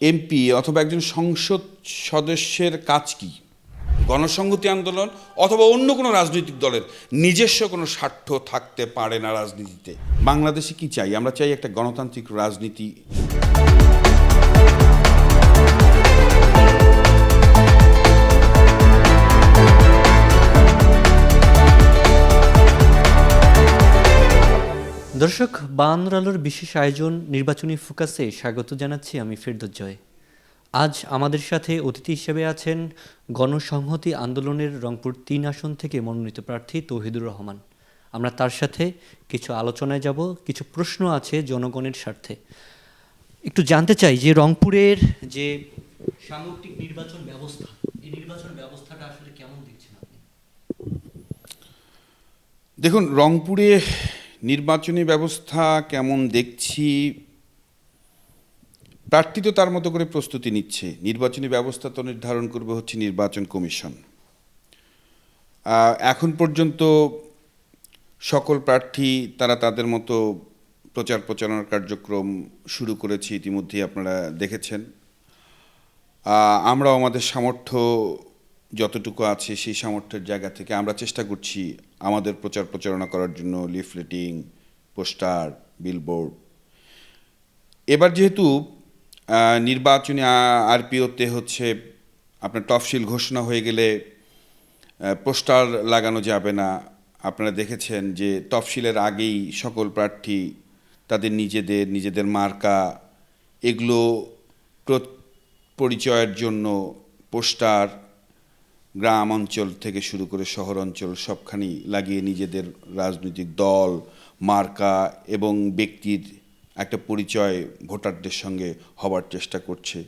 MP অথবা একজন সংসদ সদস্যের কাজ কি? গণসংহতি আন্দোলন অথবা অন্য কোনো রাজনৈতিক দলের নিজস্ব কোনো স্বার্থ থাকতে পারে না রাজনীতিতে? বাংলাদেশে কি চাই? আমরা চাই একটা গণতান্ত্রিক রাজনীতি দর্শক, বায়ান্নর আলোর বিশেষ আয়োজন নির্বাচনী ফোকাসে স্বাগত জানাচ্ছি আমি ফেরদৌস জয়। আজ আমাদের সাথে অতিথি হিসেবে আছেন গণসংহতি আন্দোলনের রংপুর তিন আসন থেকে মনোনীত প্রার্থী তৌহিদুর রহমান। আমরা তার সাথে কিছু আলোচনায় যাব, কিছু প্রশ্ন আছে জনগণের স্বার্থে। একটু জানতে চাই যে রংপুরের যে সামগ্রিক নির্বাচন ব্যবস্থা, এই নির্বাচন ব্যবস্থাটা আসলে কেমন দেখছেন আপনি? দেখুন, রংপুরে নির্বাচনী ব্যবস্থা কেমন দেখছি? প্রার্থী তো তার মতো করে প্রস্তুতি নিচ্ছে। নির্বাচনী ব্যবস্থা তো নির্ধারণ করবে হচ্ছে নির্বাচন কমিশন। এখন পর্যন্ত সকল প্রার্থী তারা তাদের মতো প্রচার প্রচারণার কার্যক্রম শুরু করেছে ইতিমধ্যেই আপনারা দেখেছেন। আমরাও আমাদের সামর্থ্য যতটুকু আছে সেই সামর্থ্যের জায়গা থেকে আমরা চেষ্টা করছি আমাদের প্রচার প্রচারণা করার জন্য লিফলেটিং, পোস্টার, বিলবোর্ড। এবার যেহেতু নির্বাচনী আরপিওতে হচ্ছে আপনার তফসিল ঘোষণা হয়ে গেলে পোস্টার লাগানো যাবে না। আপনারা দেখেছেন যে তফসিলের আগেই সকল প্রার্থী তাদের নিজেদের নিজেদের মার্কা, এগুলো প্র- পরিচয়ের জন্য পোস্টার গ্রাম অঞ্চল থেকে শুরু করে শহর অঞ্চল সবখানি লাগিয়ে নিজেদের রাজনৈতিক দল, মার্কা এবং ব্যক্তির একটা পরিচয় ভোটারদের সঙ্গে হবার চেষ্টা করছে।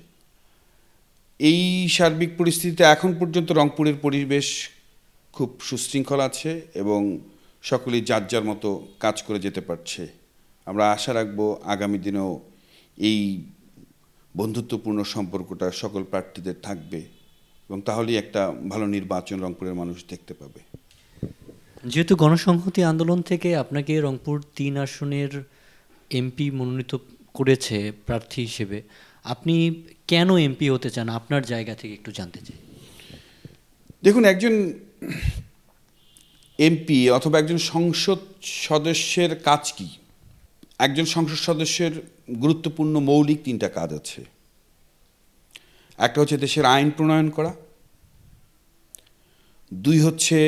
এই সার্বিক পরিস্থিতিতে এখন পর্যন্ত রংপুরের পরিবেশ খুব সুশৃঙ্খল আছে এবং সকলেই যার যার মতো কাজ করে যেতে পারছে। আমরা আশা রাখব আগামী দিনেও এই বন্ধুত্বপূর্ণ সম্পর্কটা সকল প্রার্থীদের থাকবে। এবং তাহলেই একটা ভালো নির্বাচন রংপুরের মানুষ দেখতে পাবে। যেহেতু গণসংহতি আন্দোলন থেকে আপনাকে রংপুর তিন আসনের এমপি মনোনীত করেছে প্রার্থী হিসেবে আপনি কেন এমপি হতে চান? আপনার জায়গা থেকে একটু জানতে চাই। দেখুন একজন এমপি অথবা একজন সংসদ সদস্যের কাজ কি? একজন সংসদ সদস্যের গুরুত্বপূর্ণ মৌলিক তিনটা কাজ আছে। একটা হচ্ছে দেশের আইন প্রণয়ন করা, দুই হচ্ছে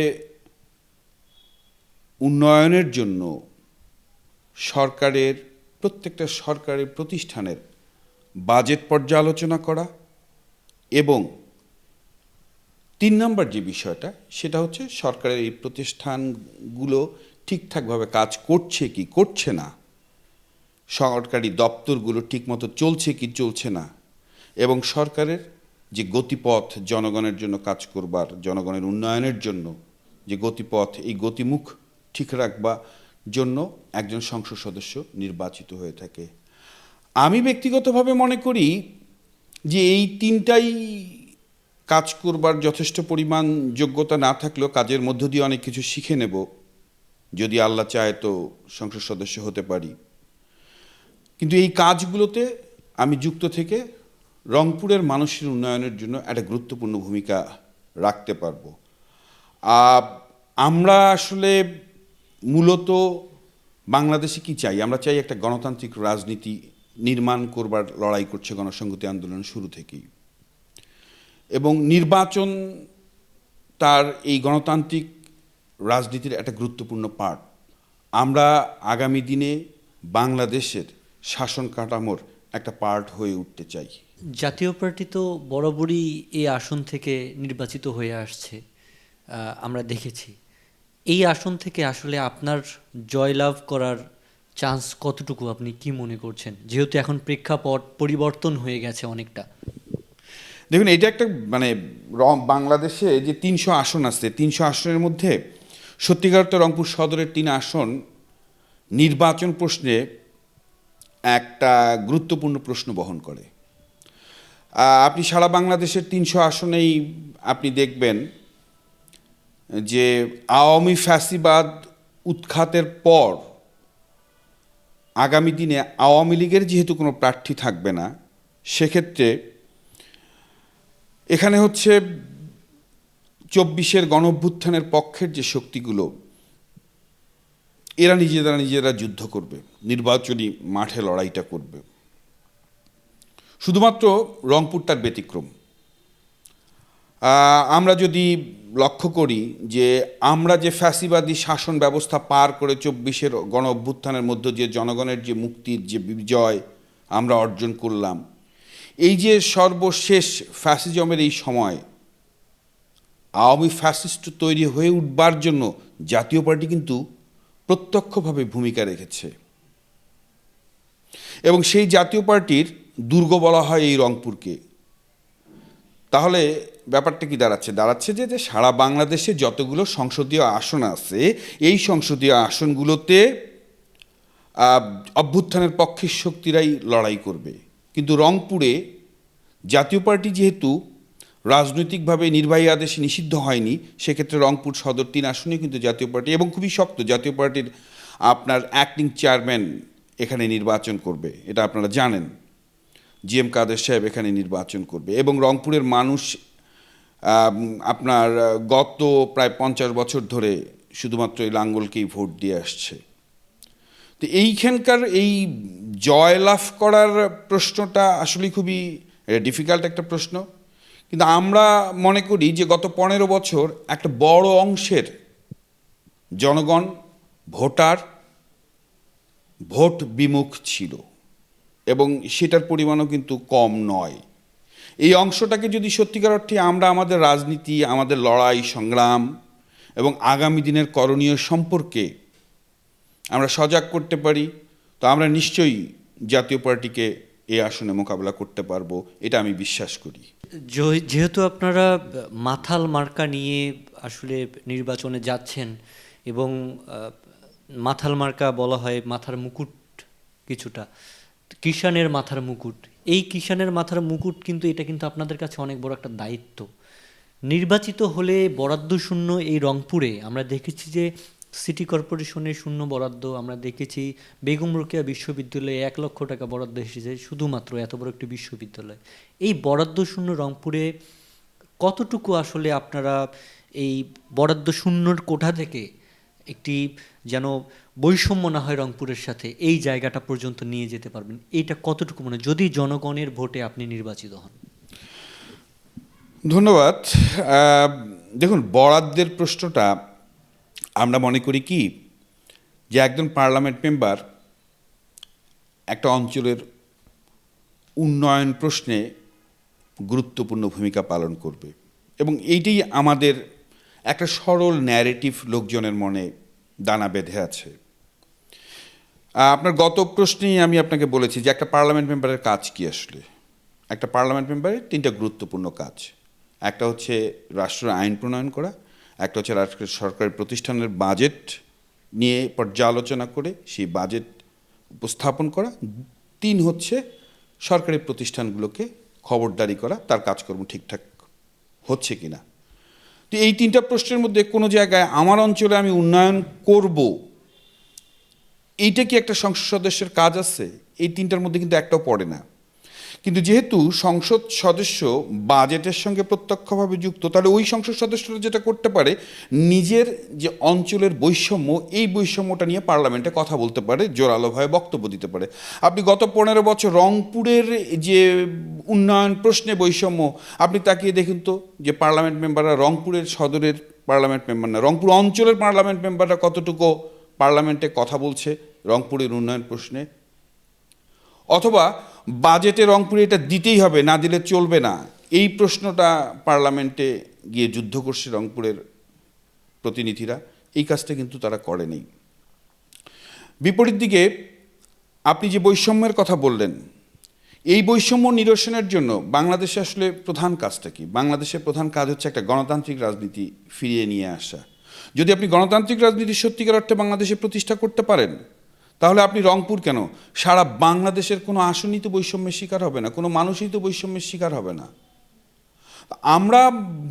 উন্নয়নের জন্য সরকারের, প্রত্যেকটা সরকারি প্রতিষ্ঠানের বাজেট পর্যালোচনা করা এবং তিন নম্বর যে বিষয়টা, সেটা হচ্ছে সরকারের এই প্রতিষ্ঠানগুলো ঠিকঠাকভাবে কাজ করছে কি করছে না, সরকারি দপ্তরগুলো ঠিকমতো চলছে কি চলছে না এবং সরকারের যে গতিপথ জনগণের জন্য কাজ করবার, জনগণের উন্নয়নের জন্য যে গতিপথ, এই গতিমুখ ঠিক রাখবার জন্য একজন সংসদ সদস্য নির্বাচিত হয়ে থাকে। আমি ব্যক্তিগতভাবে মনে করি যে এই তিনটাই কাজ করবার যথেষ্ট পরিমাণ যোগ্যতা না থাকলেও কাজের মধ্য দিয়ে অনেক কিছু শিখে নেব, যদি আল্লাহ চায় তো সংসদ সদস্য হতে পারি। কিন্তু এই কাজগুলোতে আমি যুক্ত থেকে রংপুরের মানুষের উন্নয়নের জন্য একটা গুরুত্বপূর্ণ ভূমিকা রাখতে পারব। আমরা আসলে মূলত বাংলাদেশে কি চাই? আমরা চাই একটা গণতান্ত্রিক রাজনীতি নির্মাণ করবার, লড়াই করছে গণসংহতি আন্দোলন শুরু থেকেই। এবং নির্বাচন তার এই গণতান্ত্রিক রাজনীতির একটা গুরুত্বপূর্ণ পার্ট। আমরা আগামী দিনে বাংলাদেশের শাসন কাঠামোর একটা পার্ট হয়ে উঠতে চাই। জাতীয় পার্টি তো বরাবরই এই আসন থেকে নির্বাচিত হয়ে আসছে আমরা দেখেছি। এই আসন থেকে আসলে আপনার জয়লাভ করার চান্স কতটুকু, আপনি কি মনে করছেন? যেহেতু এখন প্রেক্ষাপট পরিবর্তন হয়ে গেছে অনেকটা। দেখুন, এটা একটা মানে বাংলাদেশে যে তিনশো আসন আছে, তিনশো আসনের মধ্যে সত্যিকার তো রংপুর সদরের তিন আসন নির্বাচন প্রশ্নে একটা গুরুত্বপূর্ণ প্রশ্ন বহন করে। আপনি সারা বাংলাদেশের তিনশো আসনেই আপনি দেখবেন যে আওয়ামী ফ্যাসিবাদ উৎখাতের পর আগামী দিনে আওয়ামী লীগের যেহেতু কোনো প্রার্থী থাকবে না, সেক্ষেত্রে এখানে হচ্ছে চব্বিশের গণভ্যুত্থানের পক্ষের যে শক্তিগুলো, এরা নিজেরা নিজেরা যুদ্ধ করবে, নির্বাচনী মাঠে লড়াইটা করবে। শুধুমাত্র রংপুর তার ব্যতিক্রম আমরা যদি লক্ষ্য করি যে আমরা যে ফ্যাসিবাদী শাসন ব্যবস্থা পার করে চব্বিশের গণ অভ্যুত্থানের মধ্যে যে জনগণের যে মুক্তির যে বিজয় আমরা অর্জন করলাম, এই যে সর্বশেষ ফ্যাসিজমের এই সময়, আওয়ামী ফ্যাসিস্ট তৈরি হয়ে উঠবার জন্য জাতীয় পার্টি কিন্তু প্রত্যক্ষভাবে ভূমিকা রেখেছে। এবং সেই জাতীয় পার্টির দুর্গ বলা হয় এই রংপুরকে। তাহলে ব্যাপারটা কি দাঁড়াচ্ছে? দাঁড়াচ্ছে যে যে সারা বাংলাদেশে যতগুলো সংসদীয় আসন আছে, এই সংসদীয় আসনগুলোতে অভ্যুত্থানের পক্ষের শক্তিরাই লড়াই করবে। কিন্তু রংপুরে জাতীয় পার্টি যেহেতু রাজনৈতিকভাবে নির্বাহী আদেশে নিষিদ্ধ হয়নি, সেক্ষেত্রে রংপুর সদর তিন আসনে কিন্তু জাতীয় পার্টি এবং খুবই শক্ত জাতীয় পার্টির আপনার অ্যাক্টিং চেয়ারম্যান এখানে নির্বাচন করবে। এটা আপনারা জানেন। জি এম কাদের সাহেব এখানে নির্বাচন করবে এবং রংপুরের মানুষ আপনার গত প্রায় পঞ্চাশ বছর ধরে শুধুমাত্র এই লাঙ্গলকেই ভোট দিয়ে আসছে। তো এইখানকার এই জয়লাভ করার প্রশ্নটা আসলে খুবই ডিফিকাল্ট একটা প্রশ্ন। কিন্তু আমরা মনে করি যে গত পনেরো বছর একটা বড় অংশের জনগণ, ভোটার, ভোট বিমুখ ছিল। এবং সেটার পরিমাণও কিন্তু কম নয়। এই অংশটাকে যদি সত্যিকার অর্থে আমরা আমাদের রাজনীতি, আমাদের লড়াই, সংগ্রাম এবং আগামী দিনের করণীয় সম্পর্কে আমরা সজাগ করতে পারি, তো আমরা নিশ্চয়ই জাতীয় পার্টিকে এই আসনে মোকাবেলা করতে পারব, এটা আমি বিশ্বাস করি। যেহেতু আপনারা মাথাল মার্কা নিয়ে আসলে নির্বাচনে যাচ্ছেন এবং মাথাল মার্কা বলা হয় মাথার মুকুট কিছুটা কিষানের মাথার মুকুট। এই কিষানের মাথার মুকুট কিন্তু এটা কিন্তু আপনাদের কাছে অনেক বড় একটা দায়িত্ব। নির্বাচিত হলে বরাদ্দ শূন্য এই রংপুরে। আমরা দেখেছি যে সিটি কর্পোরেশনের শূন্য বরাদ্দ, আমরা দেখেছি বেগম রোকেয়া বিশ্ববিদ্যালয়ে এক লক্ষ টাকা বরাদ্দ এসেছে শুধুমাত্র এত বড় একটি বিশ্ববিদ্যালয়। এই বরাদ্দ শূন্য রংপুরে কতটুকু আসলে আপনারা এই বরাদ্দ শূন্যর কোঠা থেকে একটি যেন বৈষম্য না হয় রংপুরের সাথে, এই জায়গাটা পর্যন্ত নিয়ে যেতে পারবেন। এইটা কতটুকু মনে যদি জনগণের ভোটে আপনি নির্বাচিত হন। ধন্যবাদ। দেখুন, বরাদ্দের প্রশ্নটা আমরা মনে করি কি, যে একজন পার্লামেন্ট মেম্বার একটা অঞ্চলের উন্নয়ন প্রশ্নে গুরুত্বপূর্ণ ভূমিকা পালন করবে। এবং এইটাই আমাদের একটা সরল ন্যারেটিভ লোকজনের মনে দানা বেঁধে আছে। আপনার গত প্রশ্নেই আমি আপনাকে বলেছি যে একটা পার্লামেন্ট মেম্বারের কাজ কি আসলে? একটা পার্লামেন্ট মেম্বারের তিনটা গুরুত্বপূর্ণ কাজ। একটা হচ্ছে রাষ্ট্র আইন প্রণয়ন করা, একটা হচ্ছে রাষ্ট্রের সরকারি প্রতিষ্ঠানের বাজেট নিয়ে পর্যালোচনা করে সেই বাজেট উপস্থাপন করা। তিন হচ্ছে সরকারি প্রতিষ্ঠানগুলোকে খবরদারি করা, তার কাজকর্ম ঠিকঠাক হচ্ছে কিনা। তো এই তিনটা প্রশ্নের মধ্যে কোনো জায়গায় আমার অঞ্চলে আমি উন্নয়ন করব, এইটা কি একটা সংসদ সদস্যের কাজ আছে? এই তিনটার মধ্যে কিন্তু একটাও পড়ে না। কিন্তু যেহেতু সংসদ সদস্য বাজেটের সঙ্গে প্রত্যক্ষভাবে যুক্ত, তাহলে ওই সংসদ সদস্যরা যেটা করতে পারে, নিজের যে অঞ্চলের বৈষম্য, এই বৈষম্যটা নিয়ে পার্লামেন্টে কথা বলতে পারে, জোরালোভাবে বক্তব্য দিতে পারে। আপনি গত পনেরো বছর রংপুরের যে উন্নয়ন, প্রশ্নে বৈষম্য। আপনি তাকিয়ে দেখুন তো যে পার্লামেন্ট মেম্বাররা রংপুরের সদরের পার্লামেন্ট মেম্বার না, রংপুর অঞ্চলের পার্লামেন্ট মেম্বাররা কতটুকু পার্লামেন্টে কথা বলছে রংপুরের উন্নয়ন প্রশ্নে? অথবা বাজেটে রংপুরে এটা দিতেই হবে, না দিলে চলবে না। এই প্রশ্নটা পার্লামেন্টে গিয়ে যুদ্ধ করছে রংপুরের প্রতিনিধিরা। এই কাজটা কিন্তু তারা করেনি। বিপরীত দিকে আপনি যে বৈষম্যের কথা বললেন এই বৈষম্য নিরসনের জন্য বাংলাদেশে আসলে প্রধান কাজটা কি? বাংলাদেশের প্রধান কাজ হচ্ছে একটা গণতান্ত্রিক রাজনীতি ফিরিয়ে নিয়ে আসা। যদি আপনি গণতান্ত্রিক রাজনীতি সত্যিকার অর্থে বাংলাদেশে প্রতিষ্ঠা করতে পারেন, তাহলে আপনি রংপুর কেন? সারা বাংলাদেশের কোনো আসনই তো বৈষম্যের শিকার হবে না, কোনো মানুষই তো বৈষম্যের শিকার হবে না। আমরা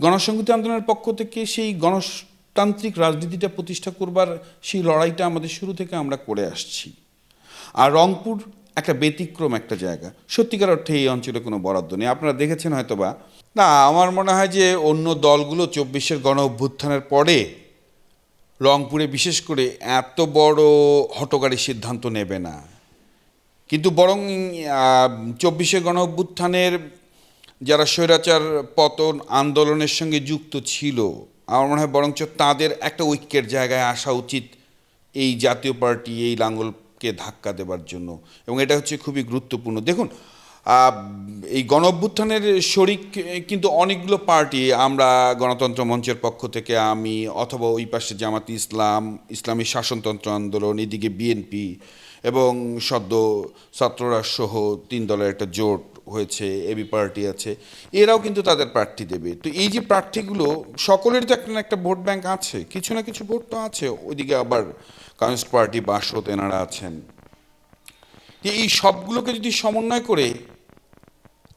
গণসংহতি আন্দোলনের পক্ষ থেকে সেই গণতান্ত্রিক রাজনীতিটা প্রতিষ্ঠা করবার সেই লড়াইটা আমাদের শুরু থেকে আমরা করে আসছি। আর রংপুর একটা ব্যতিক্রম একটা জায়গা। সত্যিকার অর্থে এই অঞ্চলে কোনো বরাদ্দ নেই। আপনারা দেখেছেন হয়তো বা না, আমার মনে হয় যে অন্য দলগুলো চব্বিশের গণ অভ্যুত্থানের পরে রংপুরে বিশেষ করে এত বড় হটকারী সিদ্ধান্ত নেবে না। কিন্তু বরং চব্বিশে গণ অভ্যুত্থানের যারা স্বৈরাচার পতন আন্দোলনের সঙ্গে যুক্ত ছিল, আমার মনে হয় বরঞ্চ তাদের একটা ঐক্যের জায়গায় আসা উচিত। এই জাতীয় পার্টি, এই লাঙ্গলকে ধাক্কা দেবার জন্য। এবং এটা হচ্ছে খুবই গুরুত্বপূর্ণ। দেখুন এই গণ অভ্যুত্থানের শরিক কিন্তু অনেকগুলো পার্টি, আমরা গণতন্ত্র মঞ্চের পক্ষ থেকে আমি অথবা ওই পাশে জামাত ইসলাম, ইসলামী শাসনতন্ত্র আন্দোলন, এদিকে বিএনপি এবং সদ্য ছাত্ররা সহ তিন দলের একটা জোট হয়েছে এবি পার্টি আছে, এরাও কিন্তু তাদের প্রার্থী দেবে। তো এই যে প্রার্থীগুলো সকলের তো একটা না একটা ভোট ব্যাংক আছে, কিছু না কিছু ভোট তো আছে, ওইদিকে আবার কমিউনিস্ট পার্টি বাসদ এনারা আছেন। এই সবগুলোকে যদি সমন্বয় করে,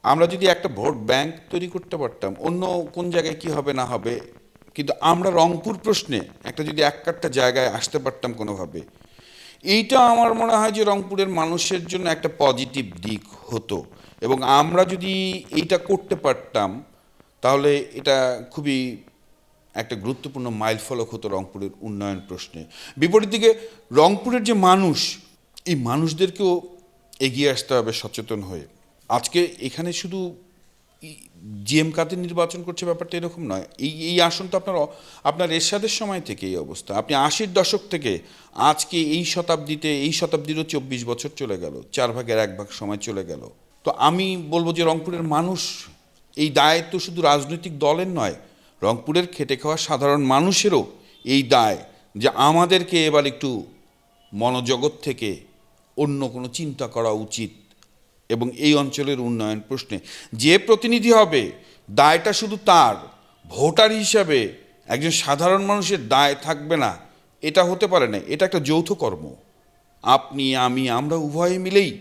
আমরা যদি একটা ভোট ব্যাংক তৈরি করতে পারতাম, অন্য কোন জায়গায় কি হবে না হবে, কিন্তু আমরা রংপুর প্রশ্নে একটা যদি এক একটা জায়গায় আসতে পারতাম কোনোভাবে, এইটা আমার মনে হয় যে রংপুরের মানুষের জন্য একটা পজিটিভ দিক হতো। এবং আমরা যদি এইটা করতে পারতাম, তাহলে এটা খুবই একটা গুরুত্বপূর্ণ মাইল ফলক হতো রংপুরের উন্নয়ন প্রশ্নে। বিপরীত দিকে, রংপুরের যে মানুষ, এই মানুষদেরকেও এগিয়ে আসতে হবে সচেতন হয়ে। আজকে এখানে শুধু জিএম কাদের নির্বাচন করছে ব্যাপারটা এরকম নয়। এই এই আসন তো আপনার আপনার এরশাদের সময় থেকে এই অবস্থা। আপনি আশির দশক থেকে, আজকে এই শতাব্দীতে, এই শতাব্দীরও চব্বিশ বছর চলে গেল। চার ভাগের এক ভাগ সময় চলে গেল। তো আমি বলব যে রংপুরের মানুষ, এই দায় তো শুধু রাজনৈতিক দলের নয়, রংপুরের খেটে খাওয়া সাধারণ মানুষেরও এই দায় যে আমাদেরকে এবার একটু মনোজগৎ থেকে অন্য কোনো চিন্তা করা উচিত এবং এই অঞ্চলের উন্নয়ন প্রশ্নে। যে প্রতিনিধি হবে, দায়টা শুধু তার, ভোটার হিসাবে একজন সাধারণ মানুষের দায় থাকবে না, এটা হতে পারে না, এটা একটা যৌথ কর্ম। আপনি, আমি, আমরা উভয়ে মিলেই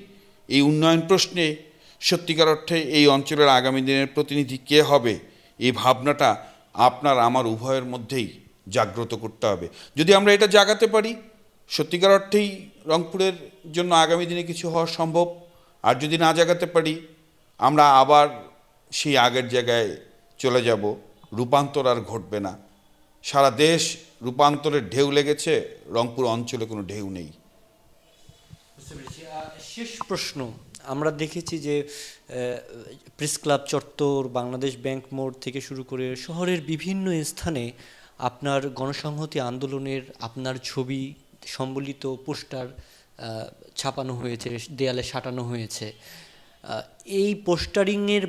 এই উন্নয়ন প্রশ্নে সত্যিকার অর্থে এই অঞ্চলের আগামী দিনের প্রতিনিধি কে হবে? এই ভাবনাটা আপনার আমার উভয়ের মধ্যেই জাগ্রত করতে হবে। যদি আমরা এটা জাগাতে পারি, সত্যিকার অর্থেই রংপুরের জন্য আগামী দিনে কিছু হওয়া সম্ভব। আর যদি না জাগাতে পারি, আমরা আবার সেই আগের জায়গায় চলে যাব। রূপান্তর আর ঘটবে না। সারা দেশ রূপান্তরের ঢেউ লেগেছে, রংপুর অঞ্চলে কোনো ঢেউ নেই। শেষ প্রশ্ন। আমরা দেখেছি যে প্রেস ক্লাব চত্বর, বাংলাদেশ ব্যাংক মোড় থেকে শুরু করে শহরের বিভিন্ন স্থানে আপনার গণসংহতি আন্দোলনের আপনার ছবি সম্বলিত পোস্টার ছাপানো হয়েছে, দেয়ালে সাটানো হয়েছে। এই পোস্টারিংয়ের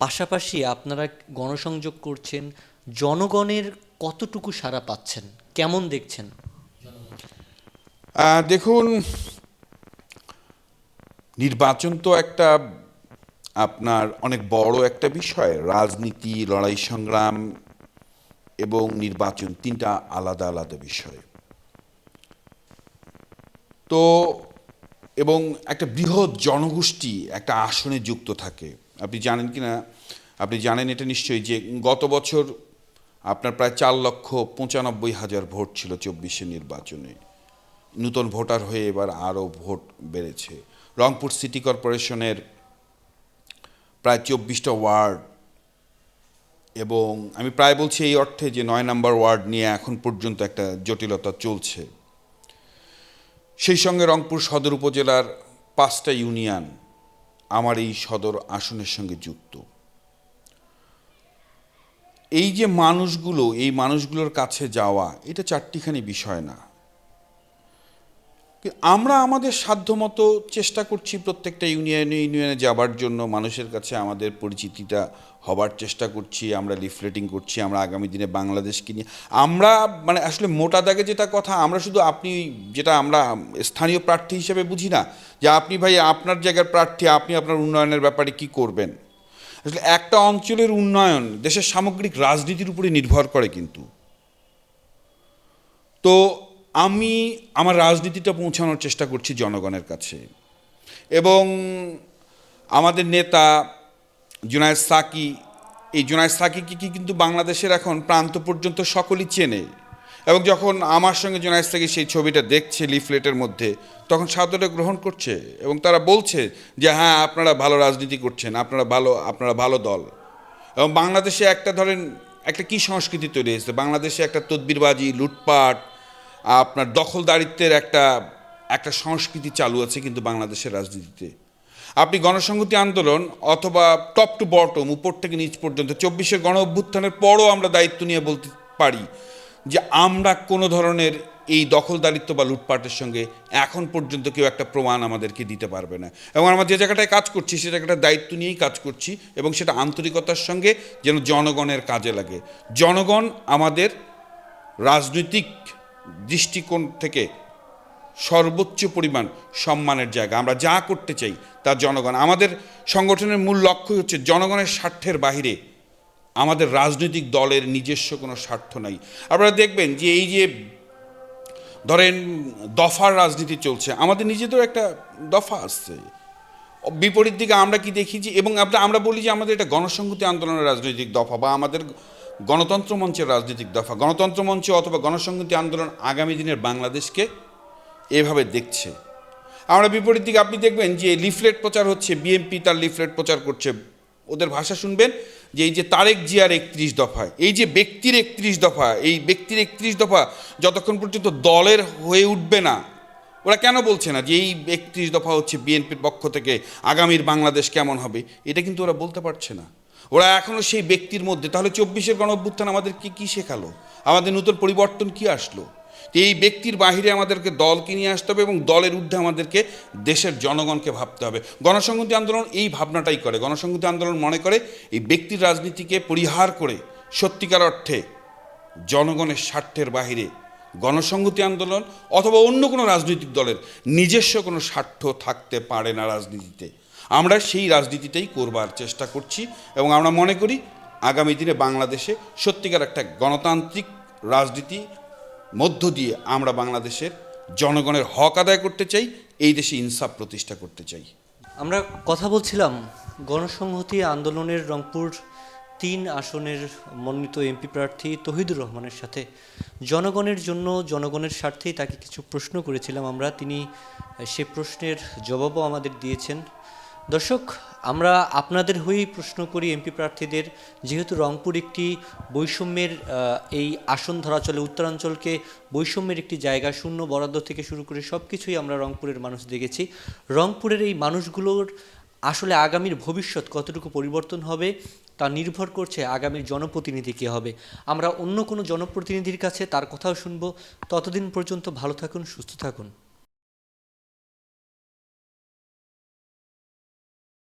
পাশাপাশি আপনারা গণসংযোগ করছেন, জনগণের কতটুকু সাড়া পাচ্ছেন? কেমন দেখছেন? দেখুন নির্বাচন তো একটা আপনার অনেক বড় একটা বিষয়। রাজনীতি, লড়াই সংগ্রাম এবং নির্বাচন তিনটা আলাদা আলাদা বিষয়। তো এবং একটা বৃহৎ জনগোষ্ঠী একটা আসনে যুক্ত থাকে। আপনি জানেন কি না? আপনি জানেন এটা নিশ্চয়ই যে গত বছর আপনার প্রায় চার লক্ষ পঁচানব্বই হাজার ভোট ছিল চব্বিশে নির্বাচনে। নূতন ভোটার হয়ে এবার আরও ভোট বেড়েছে। রংপুর সিটি কর্পোরেশনের প্রায় চব্বিশটা ওয়ার্ড এবং আমি প্রায় বলছি এই অর্থে যে নয় নম্বর ওয়ার্ড নিয়ে এখন পর্যন্ত একটা জটিলতা চলছে। সেই সঙ্গে রংপুর সদর উপজেলার পাঁচটা ইউনিয়ন আমার এই সদর আসনের সঙ্গে যুক্ত। এই যে মানুষগুলো, এই মানুষগুলোর কাছে যাওয়া, এটা চারটিখানি বিষয় না। আমরা আমাদের সাধ্যমতো চেষ্টা করছি প্রত্যেকটা ইউনিয়নে ইউনিয়নে যাবার জন্য। মানুষের কাছে আমাদের পরিচিতিটা হবার চেষ্টা করছি, আমরা লিফলেটিং করছি, আমরা আগামী দিনে বাংলাদেশকে নিয়ে। আমরা মানে আসলে মোটা দাগে যেটা কথা, আমরা শুধু আপনি যেটা আমরা স্থানীয় প্রার্থী হিসেবে বুঝি না, যে আপনি ভাই আপনার জায়গার প্রার্থী, আপনি আপনার উন্নয়নের ব্যাপারে কি করবেন? আসলে একটা অঞ্চলের উন্নয়ন দেশের সামগ্রিক রাজনীতির উপরে নির্ভর করে কিন্তু। তো আমি আমার রাজনীতিটা পৌঁছানোর চেষ্টা করছি জনগণের কাছে। এবং আমাদের নেতা জুনায়দ সাকি, এই জুনায়দ সাকিকে কি কিন্তু বাংলাদেশের এখন প্রান্ত পর্যন্ত সকলেই চেনে। এবং যখন আমার সঙ্গে জোনাইস থেকে সেই ছবিটা দেখছে লিফলেটের মধ্যে, তখন সাদরে গ্রহণ করছে এবং তারা বলছে যে হ্যাঁ আপনারা ভালো রাজনীতি করছেন, আপনারা ভালো আপনারা ভালো দল। এবং বাংলাদেশে একটা ধরেন, একটা কী সংস্কৃতি তৈরি হয়েছে? বাংলাদেশে একটা তদবিরবাজি, লুটপাট আপনার দখলদারিত্বের একটা একটা সংস্কৃতি চালু আছে কিন্তু বাংলাদেশের রাজনীতিতে। আপনি গণসংহতি আন্দোলন অথবা টপ টু বটম উপর থেকে নিচ পর্যন্ত, চব্বিশে গণ অভ্যুত্থানের পরও আমরা দায়িত্ব নিয়ে বলতে পারি যে আমরা কোনো ধরনের এই দখলদারিত্ব বা লুটপাটের সঙ্গে এখন পর্যন্ত কেউ একটা প্রমাণ আমাদেরকে দিতে পারবে না। এবং আমরা যে জায়গাটায় কাজ করছি, সে জায়গাটায় দায়িত্ব নিয়েই কাজ করছি এবং সেটা আন্তরিকতার সঙ্গে যেন জনগণের কাজে লাগে। জনগণ আমাদের রাজনৈতিক দৃষ্টিকোণ থেকে সর্বোচ্চ পরিমাণ সম্মানের জায়গা। আমরা যা করতে চাই তা জনগণ। আমাদের সংগঠনের মূল লক্ষ্য হচ্ছে জনগণের স্বার্থের বাহিরে আমাদের রাজনৈতিক দলের নিজস্ব কোনো স্বার্থ নাই। আপনারা দেখবেন যে এই যে ধরেন দফার রাজনীতি চলছে, আমাদের নিজেদেরও একটা দফা আসছে বিপরীত দিকে আমরা কি দেখি যে, এবং আমরা বলি যে আমাদের এটা গণসংহতি আন্দোলনের রাজনৈতিক দফা বা আমাদের গণতন্ত্র মঞ্চের রাজনৈতিক দফা, গণতন্ত্র মঞ্চ অথবা গণসংহতি আন্দোলন আগামী দিনের বাংলাদেশকে এভাবে দেখছে। আমরা বিপরীত দিকে আপনি দেখবেন যে লিফলেট প্রচার হচ্ছে, বিএনপি তার লিফলেট প্রচার করছে। ওদের ভাষা শুনবেন যে এই যে তারেক জিয়ার একত্রিশ দফায় এই যে ব্যক্তির একত্রিশ দফা, এই ব্যক্তির একত্রিশ দফা যতক্ষণ পর্যন্ত দলের হয়ে উঠবে না, ওরা কেন বলছে না যে এই একত্রিশ দফা হচ্ছে বিএনপির পক্ষ থেকে আগামীর বাংলাদেশ কেমন হবে? এটা কিন্তু ওরা বলতে পারছে না। ওরা এখনও সেই ব্যক্তির মধ্যে। তাহলে চব্বিশের গণ অভ্যুত্থান আমাদেরকে কী শেখালো? আমাদের নতুন পরিবর্তন কি আসলো? এই ব্যক্তির বাহিরে আমাদেরকে দলকে নিয়ে আসতে হবে এবং দলের ঊর্ধ্বে আমাদেরকে দেশের জনগণকে ভাবতে হবে। গণসংহতি আন্দোলন এই ভাবনাটাই করে। গণসংহতি আন্দোলন মনে করে এই ব্যক্তির রাজনীতিকে পরিহার করে সত্যিকার অর্থে জনগণের স্বার্থের বাহিরে গণসংহতি আন্দোলন অথবা অন্য কোনো রাজনৈতিক দলের নিজস্ব কোনো স্বার্থ থাকতে পারে না রাজনীতিতে। আমরা সেই রাজনীতিটাই করবার চেষ্টা করছি এবং আমরা মনে করি আগামী দিনে বাংলাদেশে সত্যিকার একটা গণতান্ত্রিক রাজনীতি মধ্য দিয়ে আমরা বাংলাদেশের জনগণের হক আদায় করতে চাই, এই দেশে ইনসাফ প্রতিষ্ঠা করতে চাই। আমরা কথা বলছিলাম গণসংহতি আন্দোলনের রংপুর তিন আসনের মনোনীত এমপি প্রার্থী তহিদুর রহমানের সাথে। জনগণের জন্য, জনগণের স্বার্থেই তাকে কিছু প্রশ্ন করেছিলাম আমরা। তিনি সে প্রশ্নের জবাবও আমাদের দিয়েছেন। দর্শক, আমরা আপনাদের হয়েই প্রশ্ন করি এমপি প্রার্থীদের। যেহেতু রংপুর একটি বৈষম্যের এই আসন ধরা চলে উত্তরাঞ্চলকে বৈষম্যের একটি জায়গা, শূন্য বরাদ্দ থেকে শুরু করে সব কিছুই আমরা রংপুরের মানুষ দেখেছি। রংপুরের এই মানুষগুলোর আসলে আগামীর ভবিষ্যৎ কতটুকু পরিবর্তন হবে, তা নির্ভর করছে আগামীর জনপ্রতিনিধি কে হবে। আমরা অন্য কোনো জনপ্রতিনিধির কাছে তার কথাও শুনব। ততদিন পর্যন্ত ভালো থাকুন, সুস্থ থাকুন।